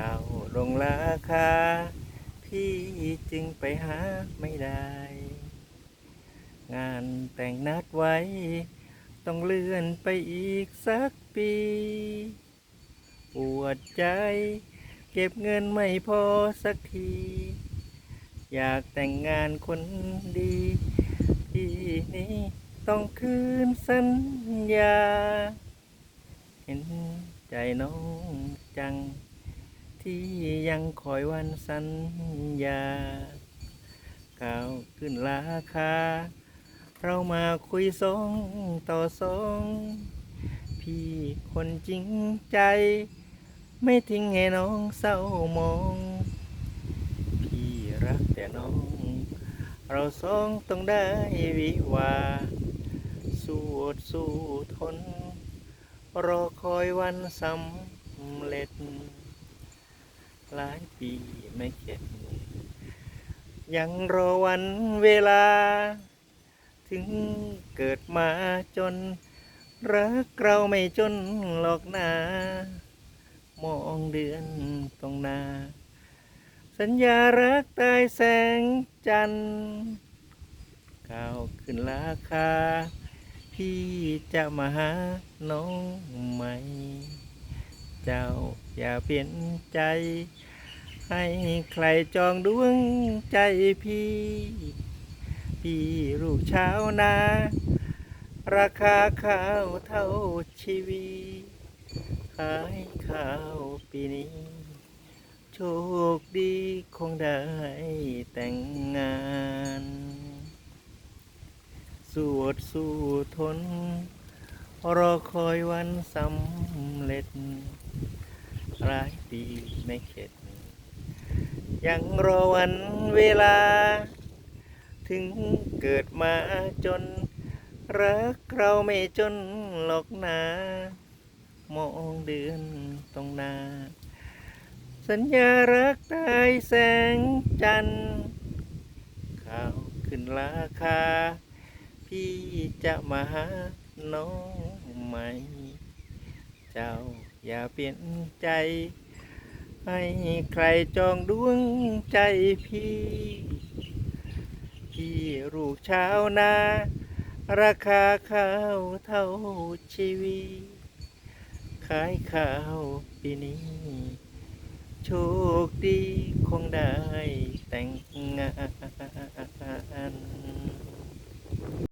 ข้าวลงราคา พี่จึงไปหาไม่ได้ งานแต่งนัดไว้ ต้องเลื่อนไปอีกสักปีปวดใจ เก็บเงินไม่พอสักที อยากแต่งงานคนดีที่นี้ต้องคืนสัญญา เห็นใจน้องจัง ที่ยังคอยวันสัญญาก้าวขึ้นราคา เรามาคุยสองต่อสอง พี่คนจริงใจ ไม่ทิ้งให้น้องเศร้ามอง พี่รักแต่น้อง เราสองต้องได้วิวา สู้อดสู้ทน รอคอยวันสำเร็จ หลายปีไม่เข็ดยังรอวันเวลา ถึงเกิดมาจน รักเราไม่จนหรอกนามองเดือนตรงนา สัญญารักตายแสงจันทร์ก้าวขึ้นราคา พี่จะมาหาน้องใหม่ เจ้า อย่าเปลี่ยนใจ ให้ใครจองดวงใจพี่ พี่ลูกชาวนา ราคาข้าวเท่าชีวีขายข้าวปีนี้ โชคดีคงได้แต่งงานสู้อดสู้ทน รอคอยวันสำเร็จ หลายปีไม่เข็ด ยังรอวันเวลา ถึงเกิดมาจน รักเราไม่จนหรอกนามองเดือนตรงนา สัญญารักตายแสงจันทร์ข้าวขึ้นราคา พี่จะมาหาน้องใหม่เจ้า อย่าเปลี่ยนใจ ให้ใครจองดวงใจพี่ พี่ลูกชาวนา ราคาข้าวเท่าชีวีขายข้าวปีนี้ โชคดีคงได้